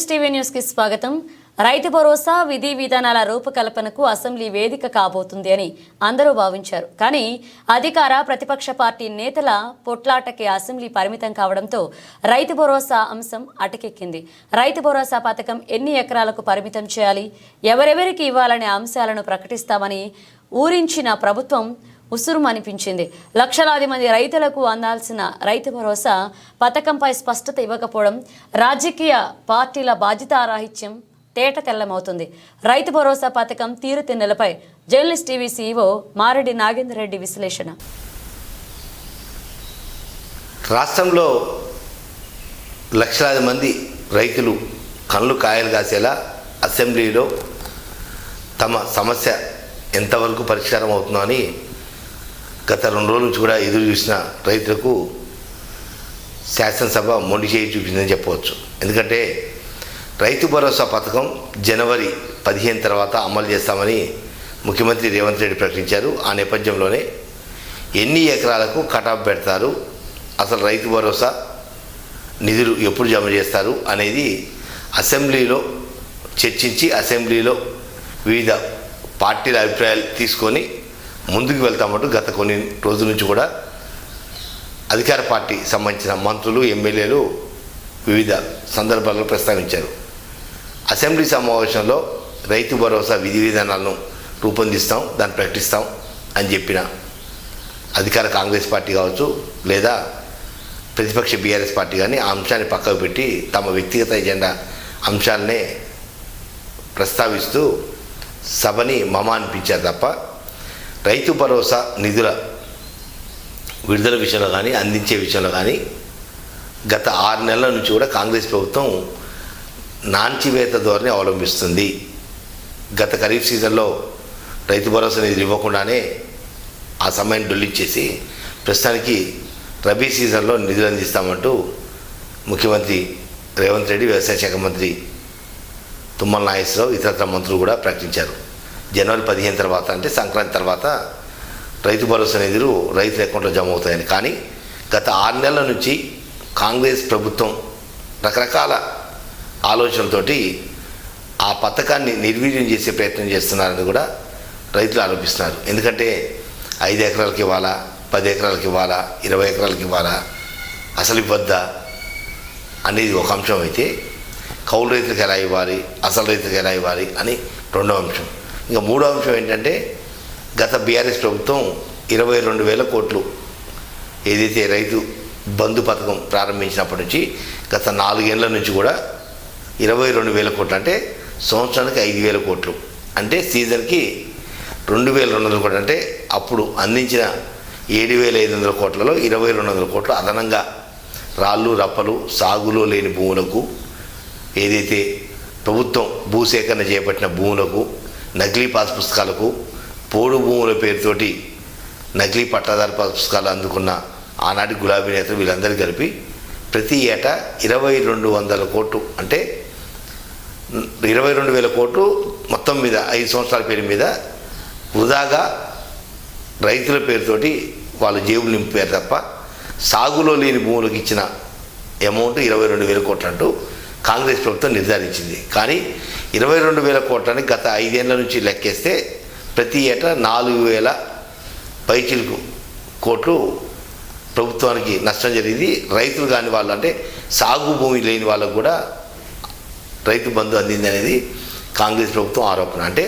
Journalist TV న్యూస్కి స్వాగతం. రైతు భరోసా విధి విధానాల రూపకల్పనకు అసెంబ్లీ వేదిక కాబోతుంది అని అందరూ భావించారు. కానీ అధికార ప్రతిపక్ష పార్టీ నేతల పొట్లాటకి అసెంబ్లీ పరిమితం కావడంతో రైతు భరోసా అంశం అటకెక్కింది. రైతు భరోసా పథకం ఎన్ని ఎకరాలకు పరిమితం చేయాలి? ఎవరెవరికి ఇవ్వాలనే అంశాలను ప్రకటిస్తామని ఊరించిన ప్రభుత్వం ఉసురు అనిపించింది. లక్షలాది మంది రైతులకు అందాల్సిన రైతు భరోసా పథకంపై స్పష్టత ఇవ్వకపోవడం రాజకీయ పార్టీల బాధ్యతారాహిత్యం తేట తెల్లమవుతుంది రైతు భరోసా పథకం తీరుతెన్నులపై journalist TV CEO Mareddy Nagender Reddy విశ్లేషణ. రాష్ట్రంలో లక్షలాది మంది రైతులు కళ్ళు కాయలు కాసేలా అసెంబ్లీలో తమ సమస్య ఎంతవరకు పరిష్కారం అవుతుందో అని గత రెండు రోజుల నుంచి కూడా ఎదురు చూసిన రైతులకు శాసనసభ మొండి చేయి చూపిందని చెప్పవచ్చు. ఎందుకంటే రైతు భరోసా పథకం జనవరి పదిహేను తర్వాత అమలు చేస్తామని ముఖ్యమంత్రి రేవంత్ రెడ్డి ప్రకటించారు. ఆ నేపథ్యంలోనే ఎన్ని ఎకరాలకు కటాఫ్ పెడతారు? అసలు రైతు భరోసా నిధులు ఎప్పుడు జమ చేస్తారు? అనేది అసెంబ్లీలో చర్చించి అసెంబ్లీలో వివిధ పార్టీల అభిప్రాయాలు తీసుకొని ముందుకు వెళ్తామంటూ గత కొన్ని రోజుల నుంచి కూడా అధికార పార్టీ సంబంధించిన మంత్రులు ఎమ్మెల్యేలు వివిధ సందర్భాల్లో ప్రస్తావించారు. అసెంబ్లీ సమావేశంలో రైతు భరోసా విధి విధానాలను రూపొందిస్తాం దాన్ని ప్రకటిస్తాం అని చెప్పిన అధికార కాంగ్రెస్ పార్టీ కావచ్చు లేదా ప్రతిపక్ష బీఆర్ఎస్ పార్టీ కానీ ఆ అంశాన్ని పక్కకు పెట్టి తమ వ్యక్తిగత ఎజెండా అంశాలనే ప్రస్తావిస్తూ సభని మమ అనిపించారు తప్ప రైతు భరోసా నిధుల విడుదల విషయంలో కానీ అందించే విషయంలో కానీ గత ఆరు నెలల నుంచి కూడా కాంగ్రెస్ ప్రభుత్వం నాంచివేత ధోరణి అవలంబిస్తుంది. గత ఖరీఫ్ సీజన్లో రైతు భరోసా నిధులు ఇవ్వకుండానే ఆ సమయాన్ని డొల్లిచ్చేసి ప్రస్తుతానికి రబీ సీజన్లో నిధులు అందిస్తామంటూ ముఖ్యమంత్రి రేవంత్ రెడ్డి వ్యవసాయ శాఖ మంత్రి తుమ్మల నాగేశ్వరరావు ఇతరత్ర మంత్రులు కూడా ప్రకటించారు. జనవరి పదిహేను తర్వాత అంటే సంక్రాంతి తర్వాత రైతు భరోసా నిధులు రైతుల అకౌంట్లో జమ అవుతాయని. కానీ గత ఆరు నెలల నుంచి కాంగ్రెస్ ప్రభుత్వం రకరకాల ఆలోచనలతోటి ఆ పథకాన్ని నిర్వీర్యం చేసే ప్రయత్నం చేస్తున్నారని కూడా రైతులు ఆరోపిస్తున్నారు. ఎందుకంటే ఐదు ఎకరాలకి ఇవ్వాలా పది ఎకరాలకి ఇవ్వాలా ఇరవై ఎకరాలకి ఇవ్వాలా అసలు ఇవ్వద్దా అనేది ఒక అంశం అయితే కౌలు రైతులకు ఎలా ఇవ్వాలి అసలు రైతులకు ఎలా ఇవ్వాలి అని రెండో అంశం. ఇంకా మూడో అంశం ఏంటంటే గత బీఆర్ఎస్ ప్రభుత్వం ఇరవై రెండు వేల కోట్లు ఏదైతే రైతు బంధు పథకం ప్రారంభించినప్పటి నుంచి గత నాలుగేళ్ళ నుంచి కూడా ఇరవై రెండు వేల కోట్లు అంటే సంవత్సరానికి ఐదు వేల కోట్లు. అంటే సీజన్కి రెండు వేల రెండు వందల కోట్లు అంటే అప్పుడు అందించిన ఏడు వేల ఐదు వందల కోట్లలో ఇరవై రెండు వందల కోట్లు అదనంగా రాళ్ళు రప్పలు సాగులో లేని భూములకు ఏదైతే ప్రభుత్వం భూసేకరణ చేపట్టిన భూములకు నకిలీ పాస్ పుస్తకాలకు పోడు భూముల పేరుతోటి నకిలీ పట్టాదారు పాస్ పుస్తకాలు అందుకున్న ఆనాటి గులాబీ నేతలు వీళ్ళందరూ కలిపి ప్రతి ఏటా ఇరవై రెండు వందల కోట్లు అంటే ఇరవై రెండు వేల కోట్లు మొత్తం మీద ఐదు సంవత్సరాల పేరు మీద వృధాగా రైతుల పేరుతోటి వాళ్ళ జేబులు నింపారు తప్ప సాగులో లేని భూములకు ఇచ్చిన అమౌంట్ ఇరవై రెండు వేల కోట్లు అంటూ కాంగ్రెస్ ప్రభుత్వం నిర్ధారించింది. కానీ ఇరవై రెండు వేల కోట్లని గత ఐదేళ్ళ నుంచి లెక్కేస్తే ప్రతి ఏటా నాలుగు వేల పైచిలకు కోట్లు ప్రభుత్వానికి నష్టం జరిగింది. రైతులు కాని వాళ్ళు అంటే సాగు భూమి లేని వాళ్ళకు కూడా రైతు బంధు అందింది అనేది కాంగ్రెస్ ప్రభుత్వం ఆరోపణ. అంటే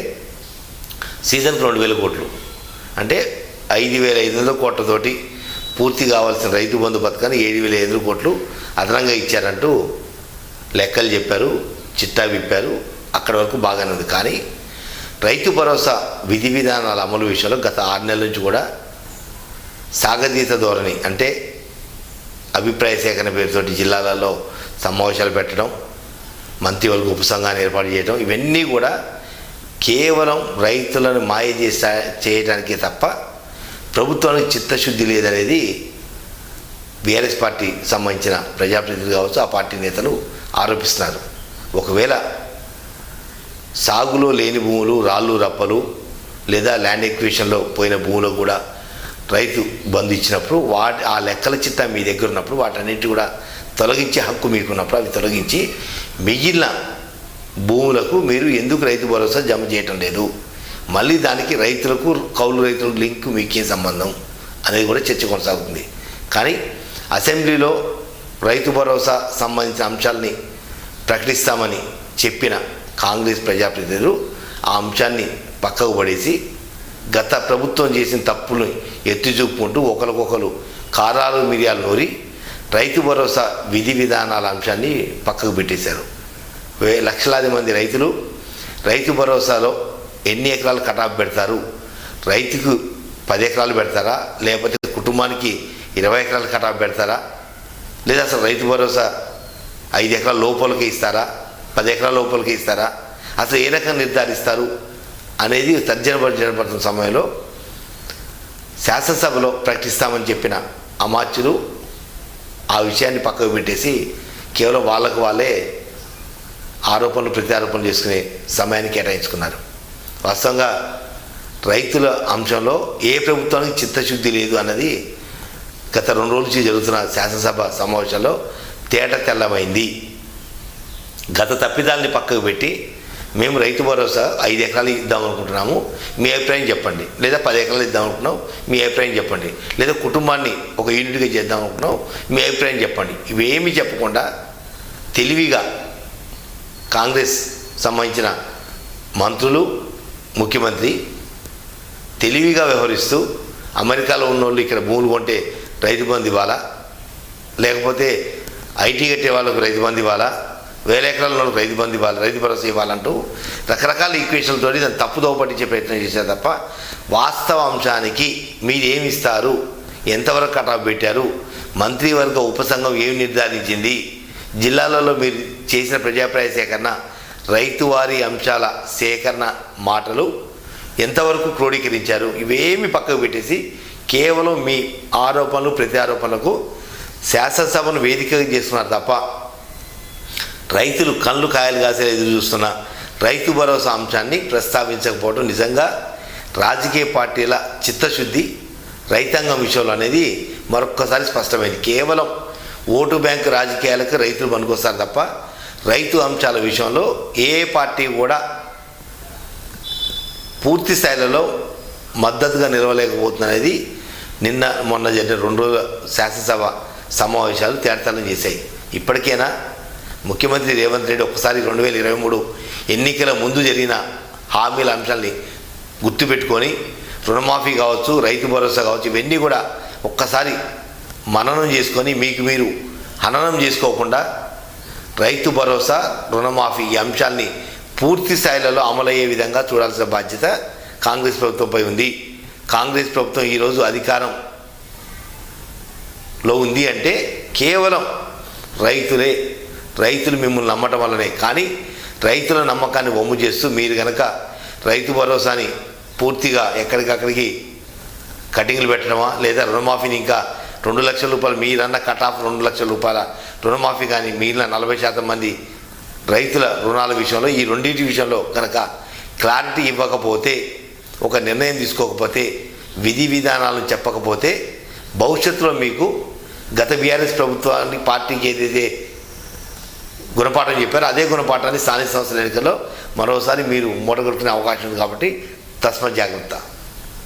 సీజన్కి రెండు వేల కోట్లు. అంటే ఐదు వేల ఐదు వందల కోట్లతోటి పూర్తి కావాల్సిన రైతు బంధు పథకాన్ని ఏడు వేల ఐదు కోట్లు అదనంగా ఇచ్చారంటూ లెక్కలు చెప్పారు చిట్టా విప్పారు అక్కడి వరకు బాగానే ఉంది. కానీ రైతు భరోసా విధి విధానాల అమలు విషయంలో గత ఆరు నెలల నుంచి కూడా సాగతీత ధోరణి అంటే అభిప్రాయ సేకరణ పేరుతోటి జిల్లాలలో సమావేశాలు పెట్టడం మంత్రివర్గ ఉపసంఘాన్ని ఏర్పాటు చేయడం ఇవన్నీ కూడా కేవలం రైతులను మాయ చేసా చేయడానికి తప్ప ప్రభుత్వానికి చిత్తశుద్ధి లేదనేది బీఆర్ఎస్ పార్టీ సంబంధించిన ప్రజాప్రతినిధులు కావచ్చు ఆ పార్టీ నేతలు ఆరోపిస్తున్నారు ఒకవేళ సాగులో లేని భూములు రాళ్ళు రప్పలు లేదా ల్యాండ్ ఎక్విషన్లో పోయిన భూములో కూడా రైతు బంధు ఇచ్చినప్పుడు వాటి ఆ లెక్కల చిట్టా మీ దగ్గర ఉన్నప్పుడు వాటన్నిటి కూడా తొలగించే హక్కు మీకున్నప్పుడు అవి తొలగించి మిగిలిన భూములకు మీరు ఎందుకు రైతు భరోసా జమ చేయటం లేదు? మళ్ళీ దానికి రైతులకు కౌలు రైతులకు లింక్ మీకే సంబంధం? అనేది కూడా చర్చ కొనసాగుతుంది. కానీ అసెంబ్లీలో రైతు భరోసా సంబంధించిన అంశాలని ప్రకటిస్తామని చెప్పిన కాంగ్రెస్ ప్రజాప్రతినిధులు ఆ అంశాన్ని పక్కకు పడేసి గత ప్రభుత్వం చేసిన తప్పులు ఎత్తి చూపుకుంటూ ఒకరికొకరు కారాలు మిరియాలు నూరి రైతు భరోసా విధి విధానాల అంశాన్ని పక్కకు పెట్టేశారు. వే లక్షలాది మంది రైతులు రైతు భరోసాలో ఎన్ని ఎకరాలు కటాఫ్ పెడతారు? రైతుకు పది ఎకరాలు పెడతారా? లేకపోతే కుటుంబానికి ఇరవై ఎకరాలు కటాఫ్ పెడతారా? లేదా అసలు రైతు భరోసా ఐదు ఎకరాల లోపలికి ఇస్తారా? పది ఎకరాల లోపలికి ఇస్తారా? అసలు ఏ రకంగా నిర్ధారిస్తారు? అనేది తర్జన భర్జన సమయంలో శాసనసభలో ప్రకటిస్తామని చెప్పిన అమాత్యులు ఆ విషయాన్ని పక్కకు పెట్టేసి కేవలం వాళ్ళకు వాళ్ళే ఆరోపణలు ప్రత్యారోపణలు చేసుకునే సమయాన్ని కేటాయించుకున్నారు. వాస్తవంగా రైతుల అంశంలో ఏ ప్రభుత్వానికి చిత్తశుద్ధి లేదు అన్నది గత రెండు రోజుల నుంచి జరుగుతున్న శాసనసభ సమావేశంలో తేట తెల్లమైంది. గత తప్పిదాలని పక్కకు పెట్టి మేము రైతు భరోసా ఐదు ఎకరాలు ఇద్దాం అనుకుంటున్నాము. మీ అభిప్రాయం చెప్పండి. లేదా పది ఎకరాలు ఇద్దాం అనుకుంటున్నాం. మీ అభిప్రాయం చెప్పండి. లేదా కుటుంబాన్ని ఒక యూనిట్గా చేద్దాం అనుకుంటున్నాం. మీ అభిప్రాయం చెప్పండి. ఇవేమి చెప్పకుండా తెలివిగా కాంగ్రెస్ సంబంధించిన మంత్రులు ముఖ్యమంత్రి తెలివిగా వ్యవహరిస్తూ అమెరికాలో ఉన్నోళ్ళు ఇక్కడ భూములు కొంటే రైతు బంధు ఇవ్వాలా? లేకపోతే ఐటీ కట్టే వాళ్ళకు రైతు బంధు ఇవ్వాలా? వేల ఎకరాల వాళ్ళకి రైతు బంధు ఇవ్వాలి? రైతు భరోసా ఇవ్వాలంటూ రకరకాల ఈక్వేషన్లతో దాన్ని తప్పుదోవ పట్టించే ప్రయత్నం చేశారు తప్ప వాస్తవ అంశానికి మీరు ఏమి ఇస్తారు? ఎంతవరకు కటాఫ్ పెట్టారు? మంత్రివర్గ ఉపసంఘం ఏమి నిర్ధారించింది? జిల్లాలలో మీరు చేసిన ప్రజాప్రాయ సేకరణ రైతువారి అంశాల సేకరణ మాటలు ఎంతవరకు క్రోడీకరించారు? ఇవేమి పక్కకు పెట్టేసి కేవలం మీ ఆరోపణలు ప్రత్యారోపణలకు శాసనసభను వేదికగా చేస్తున్నారు తప్ప రైతులు కళ్ళు కాయలు కాసే ఎదురు చూస్తున్న రైతు భరోసా అంశాన్ని ప్రస్తావించకపోవడం నిజంగా రాజకీయ పార్టీల చిత్తశుద్ధి రైతాంగం విషయంలో అనేది మరొక్కసారి స్పష్టమైంది. కేవలం ఓటు బ్యాంకు రాజకీయాలకు రైతులు పనికొస్తారు తప్ప రైతు అంశాల విషయంలో ఏ పార్టీ కూడా పూర్తి స్థాయిలలో మద్దతుగా నిలవలేకపోతుంది అనేది నిన్న మొన్న జరిగిన రెండు రోజుల శాసనసభ సమావేశాలు తేడతలం చేశాయి. ఇప్పటికైనా ముఖ్యమంత్రి రేవంత్ రెడ్డి ఒకసారి రెండు వేల ఇరవై మూడు ఎన్నికల ముందు జరిగిన హామీల అంశాల్ని గుర్తుపెట్టుకొని రుణమాఫీ కావచ్చు రైతు భరోసా కావచ్చు ఇవన్నీ కూడా ఒక్కసారి మననం చేసుకొని మీకు మీరు హననం చేసుకోకుండా రైతు భరోసా రుణమాఫీ ఈ అంశాల్ని పూర్తి స్థాయిలలో అమలయ్యే విధంగా చూడాల్సిన బాధ్యత కాంగ్రెస్ ప్రభుత్వంపై ఉంది. కాంగ్రెస్ ప్రభుత్వం ఈరోజు అధికారంలో ఉంది అంటే కేవలం రైతులే రైతులు మిమ్మల్ని నమ్మటం వల్లనే. కానీ రైతుల నమ్మకాన్ని వమ్ము చేస్తూ మీరు కనుక రైతు భరోసాని పూర్తిగా ఎక్కడికక్కడికి కటింగ్లు పెట్టడమా లేదా రుణమాఫీని ఇంకా రెండు లక్షల రూపాయలు మీరన్న కట్ ఆఫ్ రెండు లక్షల రూపాయల రుణమాఫీ కానీ మిగిలిన నలభై శాతం మంది రైతుల రుణాల విషయంలో ఈ రెండింటి విషయంలో కనుక క్లారిటీ ఇవ్వకపోతే ఒక నిర్ణయం తీసుకోకపోతే విధి విధానాలను చెప్పకపోతే భవిష్యత్తులో మీకు గత బీఆర్ఎస్ ప్రభుత్వాన్ని పార్టీకి ఏదైతే గుణపాఠం చెప్పారో అదే గుణపాఠాన్ని స్థానిక సంస్థల ఎన్నికల్లో మరోసారి మీరు మూటగొట్టుకునే అవకాశం ఉంది కాబట్టి తస్మ జాగ్రత్త.